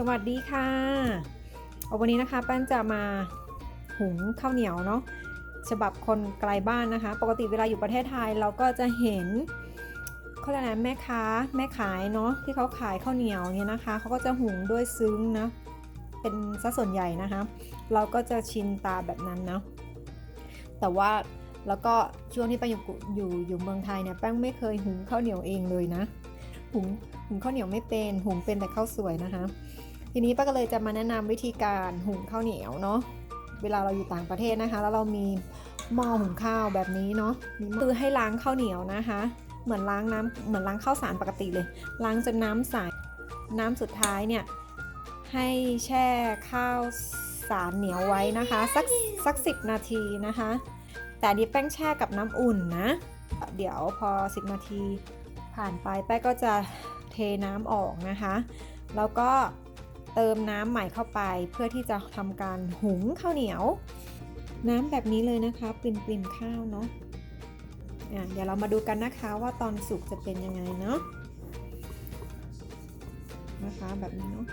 สวัสดีค่ะเอาวันนี้นะคะแป้นจะมาหุงข้าวเหนียวเนาะฉบับคนไกลบ้านนะคะ ปกติเวลาอยู่ประเทศไทยเราก็จะเห็นเขาเรียกอะไรแม่ค้าแม่ขายเนาะที่เขาขายข้าวเหนียวเนี่ยนะคะเขาก็จะหุงด้วยซึ้งนะเป็นซะส่วนใหญ่นะคะ เราก็จะชินตาแบบนั้นเนาะแต่ว่าแล้วก็ช่วงที่ไปอยู่อยู่อยู่เมืองไทยเนี่ยแป้งไม่เคยหุงข้าวเหนียวเองเลยนะ หุงหุงข้าวเหนียวไม่เป็น หุงเป็นแต่ข้าวสวยนะคะ ทีนี้ป้าก็เลยจะมาแนะนำวิธีการหุงข้าวเหนียวเนาะเวลาเราอยู่ต่างประเทศนะคะ แล้วเรามีหม้อหุงข้าวแบบนี้เนาะคือให้ล้างข้าวเหนียวนะคะ เหมือนล้างน้ำเหมือนล้างข้าวสารปกติเลย ล้างจนน้ำใสน้ำสุดท้ายเนี่ยให้แช่ข้าวสารเหนียวไว้นะคะ สักสักสินาทีนะคะ แต่อันนี้แป้งแช่กับน้ำอุ่นนะ เดี๋ยวพอ 10 นาที ผ่านไปแป้งก็จะเทน้ำออกนะคะ แล้วก็เติมน้ำใหม่เข้าไปเพื่อที่จะทำการหุงข้าวเหนียว น้ำแบบนี้เลยนะคะปริ่มปริมข้าวเนาะอะเดี๋ยวเรามาดูกันนะคะว่าตอนสุกจะเป็นยังไงเนาะนะคะแบบนี้เนาะ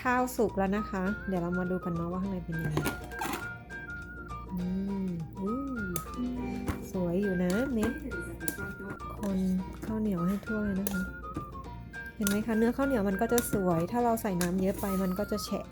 ข้าวสุกแล้วนะคะ เดี๋ยวเรามาดูกันเนาะว่าข้างในเป็นยังไงอืมอสวยอยู่นะเม็ด คนข้าวเหนียวให้ทั่วเลยนะคะ เห็นไหมคะเนื้อข้าวเหนียวมันก็จะสวย ถ้าเราใส่น้ำเยอะไปมันก็จะแฉะ